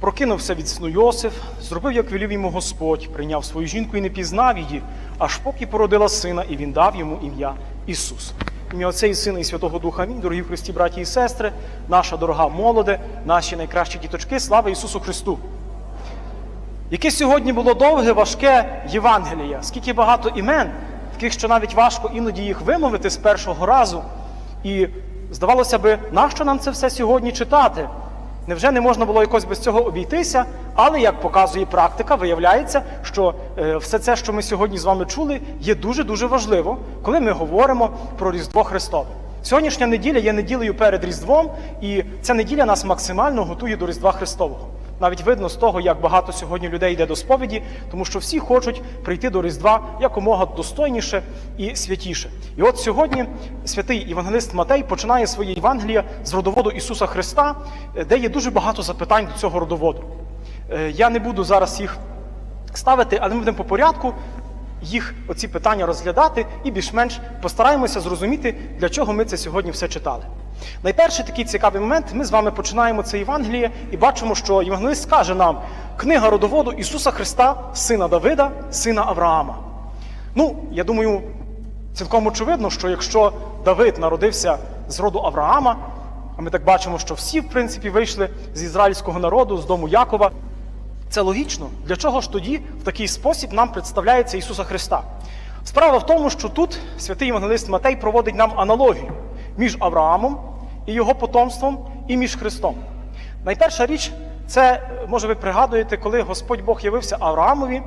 Прокинувся від сну Йосиф, зробив, як велів йому Господь, прийняв свою жінку і не пізнав її, аж поки породила сина, і він дав йому ім'я Ісус. Ім'я Отця і Сина і Святого Духа. Амінь. Дорогі Христі, браті і сестри, наша дорога молоде, наші найкращі діточки, слава Ісусу Христу! Яке сьогодні було довге, важке Євангеліє, скільки багато імен, таких, що навіть важко іноді їх вимовити з першого разу. І здавалося би, нащо нам це все сьогодні читати? Невже не можна було якось без цього обійтися? Але як показує практика, виявляється, що е, все це, що ми сьогодні з вами чули, є дуже дуже важливо, коли ми говоримо про Різдво Христове. Сьогоднішня неділя є неділею перед Різдвом, і ця неділя нас максимально готує до Різдва Христового. Навіть видно з того, як багато сьогодні людей йде до сповіді, тому що всі хочуть прийти до Різдва якомога достойніше і святіше. І от сьогодні святий євангелист Матей починає своє Євангеліє з родоводу Ісуса Христа, е, де є дуже багато запитань до цього родоводу. Е, Я не буду зараз їх ставити, але ми будемо по порядку їх оці питання розглядати і більш-менш постараємося зрозуміти, для чого ми це сьогодні все читали. Найперший такий цікавий момент, ми з вами починаємо це Євангеліє і бачимо, що Євангелист каже нам книга родоводу Ісуса Христа, сина Давида, сина Авраама. Ну, я думаю, цілком очевидно, що якщо Давид народився з роду Авраама, а ми так бачимо, що всі, в принципі, вийшли з ізраїльського народу, з дому Якова, це логічно. Для чого ж тоді в такий спосіб нам представляється Ісуса Христа? Справа в тому, що тут святий Євангелист Матей проводить нам аналогію між Авраамом і його потомством, і між Христом. Найперша річ, це, може, ви пригадуєте, коли Господь Бог явився Авраамові,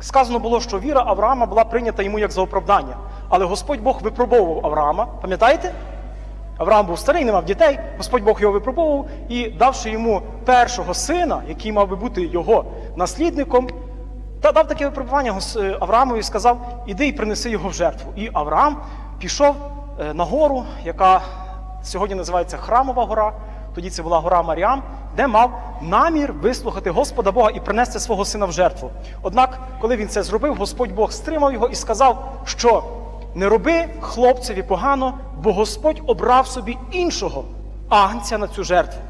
сказано було, що віра Авраама була прийнята йому як за оправдання. Але Господь Бог випробовував Авраама, пам'ятаєте? Авраам був старий, не мав дітей, Господь Бог його випробовував і, давши йому першого сина, який мав би бути його наслідником, та дав таке випробування е, Авраамові і сказав: іди і принеси його в жертву. І Авраам пішов е, на гору, яка сьогодні називається Храмова гора. Тоді це була гора Маріам, де мав намір вислухати Господа Бога і принести свого сина в жертву. Однак, коли він це зробив, Господь Бог стримав його і сказав, що не роби хлопцеві погано, бо Господь обрав собі іншого агнця на цю жертву.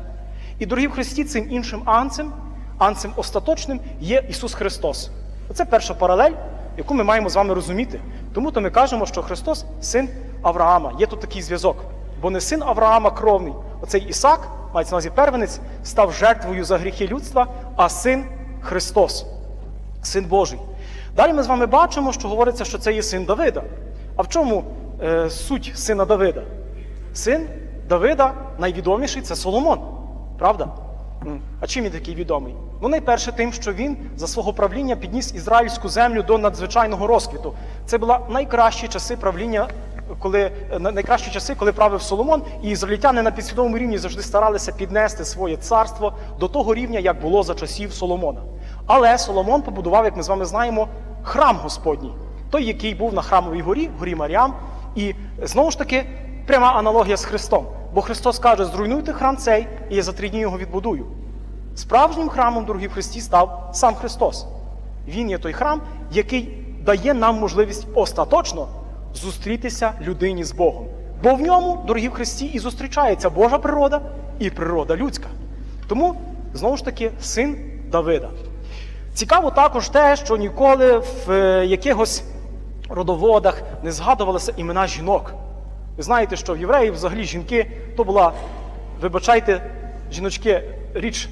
І, дорогі в Христі, цим іншим агнцем, агнцем остаточним є Ісус Христос. Оце перша паралель, яку ми маємо з вами розуміти. Тому то ми кажемо, що Христос син Авраама. Є тут такий зв'язок. Бо не син Авраама кровний. Оцей Ісак, мається на увазі первенець, став жертвою за гріхи людства, а син Христос, син Божий. Далі ми з вами бачимо, що говориться, що це є син Давида. А в чому е, суть сина Давида? Син Давида найвідоміший це Соломон. Правда? А чим він такий відомий? Ну, найперше тим, що він за свого правління підніс ізраїльську землю до надзвичайного розквіту. Це були найкращі часи правління, коли на- найкращі часи, коли правив Соломон, і ізраїльтяни на підсвідомому рівні завжди старалися піднести своє царство до того рівня, як було за часів Соломона. Але Соломон побудував, як ми з вами знаємо, храм Господній, той, який був на храмовій горі, горі Маріам. І знову ж таки пряма аналогія з Христом. Бо Христос каже: зруйнуйте храм цей, і я за три дні його відбудую. Справжнім храмом, дорогі в Христі, став сам Христос. Він є той храм, який дає нам можливість остаточно зустрітися людині з Богом. Бо в ньому, дорогі в Христі, і зустрічається Божа природа і природа людська. Тому, знову ж таки, син Давида. Цікаво також те, що ніколи в е, якихось родоводах не згадувалися імена жінок. Ви знаєте, що в євреїв взагалі жінки то була, вибачайте, жіночки, річ,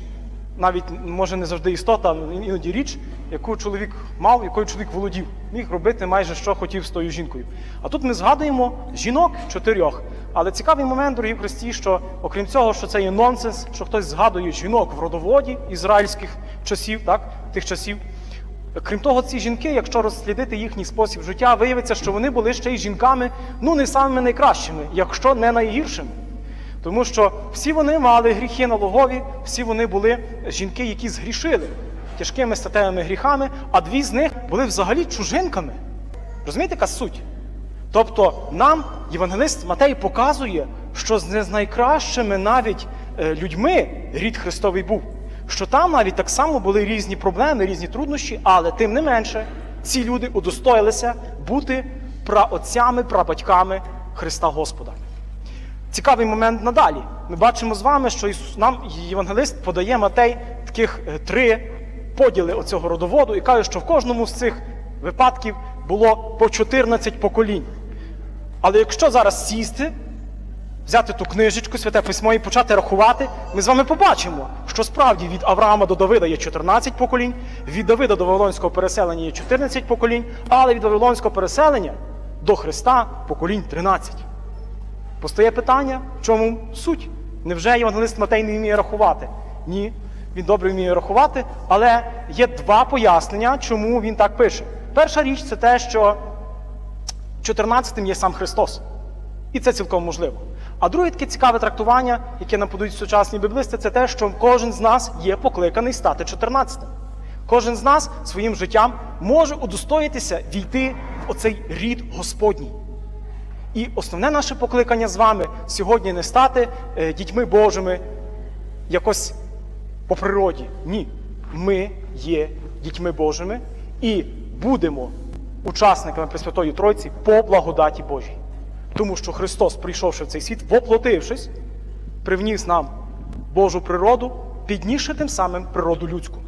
навіть може не завжди істота, але іноді річ, яку чоловік мав, якою чоловік володів, міг робити майже що хотів з тою жінкою. А тут ми згадуємо жінок чотирьох. Але цікавий момент, дорогі в Христі, що окрім цього, що це є нонсенс, що хтось згадує жінок в родоводі ізраїльських часів, так, тих часів. Крім того, ці жінки, якщо розслідити їхній спосіб життя, виявиться, що вони були ще й жінками, ну не самими найкращими, якщо не найгіршими. Тому що всі вони мали гріхи налогові, всі вони були жінки, які згрішили тяжкими статевими гріхами, а дві з них були взагалі чужинками. Розумієте, яка суть? Тобто нам євангелист Матей показує, що з найкращими навіть е, людьми рід Христовий був. Що там навіть так само були різні проблеми, різні труднощі, але тим не менше ці люди удостоїлися бути праотцями, прабатьками Христа Господа. Цікавий момент надалі. Ми бачимо з вами, що нам євангелист подає Матей таких е, три поділи оцього родоводу і кажуть, що в кожному з цих випадків було по 14 поколінь. Але якщо зараз сісти, взяти ту книжечку, святе письмо і почати рахувати, ми з вами побачимо, що справді від Авраама до Давида є 14 поколінь, від Давида до Вавилонського переселення є 14 поколінь, але від Вавилонського переселення до Христа поколінь 13. Постає питання, в чому суть? Невже євангелист Матей не вміє рахувати? Ні, він добре вміє рахувати, але є два пояснення, чому він так пише. Перша річ це те, що 14-тим є сам Христос. І це цілком можливо. А друге таке цікаве трактування, яке нам подають сучасні біблисти, це те, що кожен з нас є покликаний стати 14-тим. Кожен з нас своїм життям може удостоїтися війти в оцей рід Господній. І основне наше покликання з вами сьогодні не стати е, дітьми Божими якось по природі. Ні. Ми є дітьми Божими і будемо учасниками Пресвятої Тройці по благодаті Божій. Тому що Христос, прийшовши в цей світ, воплотившись, привніс нам Божу природу, піднісши тим самим природу людську.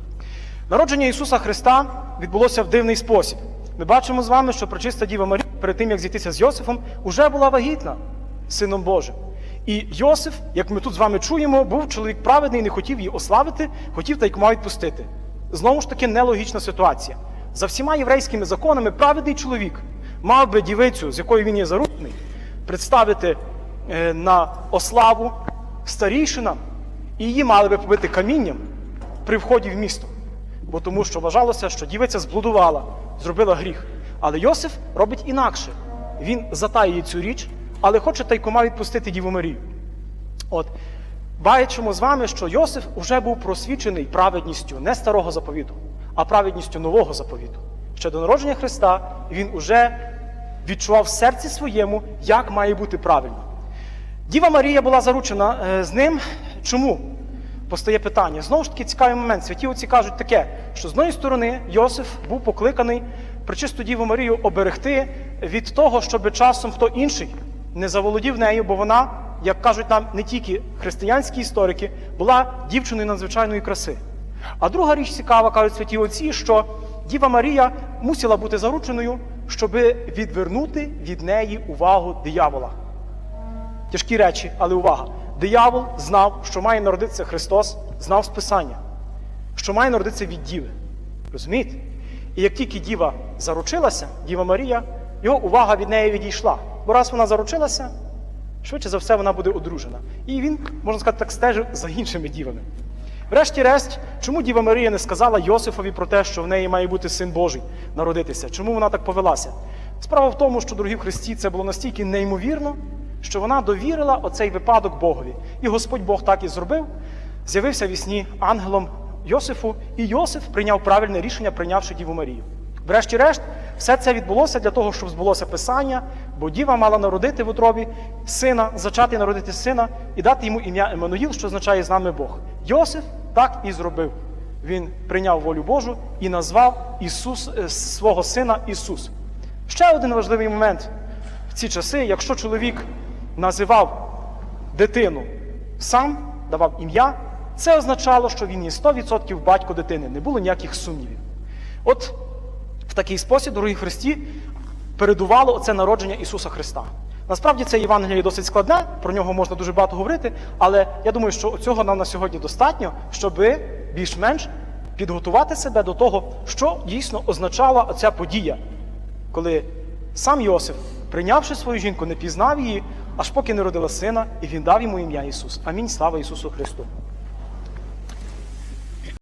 Народження Ісуса Христа відбулося в дивний спосіб. Ми бачимо з вами, що пречиста Діва Марія перед тим, як зійтися з Йосифом, уже була вагітна Сином Божим. І Йосиф, як ми тут з вами чуємо, був чоловік праведний, не хотів її ославити, хотів та й мав відпустити. Знову ж таки, нелогічна ситуація. За всіма єврейськими законами, праведний чоловік мав би дівицю, з якою він є заручений, представити е, на ославу старійшинам, і її мали би побити камінням при вході в місто. Бо тому що вважалося, що дівиця зблудувала, зробила гріх. Але Йосиф робить інакше. Він затаює цю річ, але хоче тайкома відпустити Діву Марію. От, бачимо з вами, що Йосиф уже був просвічений праведністю не старого заповіту, а праведністю нового заповіту. Ще до народження Христа він уже відчував в серці своєму, як має бути правильно. Діва Марія була заручена е, з ним. Чому? Постає питання. Знову ж таки, цікавий момент. Святі отці кажуть таке, що з одної сторони Йосиф був покликаний причисту Діву Марію оберегти від того, щоб часом хто інший не заволодів нею, бо вона, як кажуть нам не тільки християнські історики, була дівчиною надзвичайної краси. А друга річ цікава, кажуть святі отці, що Діва Марія мусила бути зарученою, щоб відвернути від неї увагу диявола. Тяжкі речі, але увага. Диявол знав, що має народитися Христос, знав з Писання, що має народитися від Діви. Розумієте? І як тільки Діва заручилася, Діва Марія, його увага від неї відійшла. Бо раз вона заручилася, швидше за все вона буде одружена. І він, можна сказати, так стежив за іншими дівами. Врешті-решт, чому Діва Марія не сказала Йосифові про те, що в неї має бути син Божий народитися? Чому вона так повелася? Справа в тому, що, дорогі в Христі, це було настільки неймовірно, що вона довірила оцей випадок Богові. І Господь Бог так і зробив. З'явився в сні ангелом Йосифу, і Йосиф прийняв правильне рішення, прийнявши Діву Марію. Врешті-решт, все це відбулося для того, щоб збулося Писання, бо Діва мала народити в утробі сина, зачати народити сина і дати йому ім'я Еммануїл, що означає з нами Бог. Йосиф так і зробив. Він прийняв волю Божу і назвав Ісус, е, свого сина Ісус. Ще один важливий момент в ці часи, якщо чоловік називав дитину сам, давав ім'я, це означало, що він є 100% батько дитини, не було ніяких сумнівів. От в такий спосіб, дорогі Христі, передувало оце народження Ісуса Христа. Насправді це Євангеліє досить складне, про нього можна дуже багато говорити, але я думаю, що цього нам на сьогодні достатньо, щоб більш-менш підготувати себе до того, що дійсно означала оця подія, коли сам Йосиф, прийнявши свою жінку, не пізнав її, аж поки не родила сина, і він дав йому ім'я Ісус. Амінь. Слава Ісусу Христу!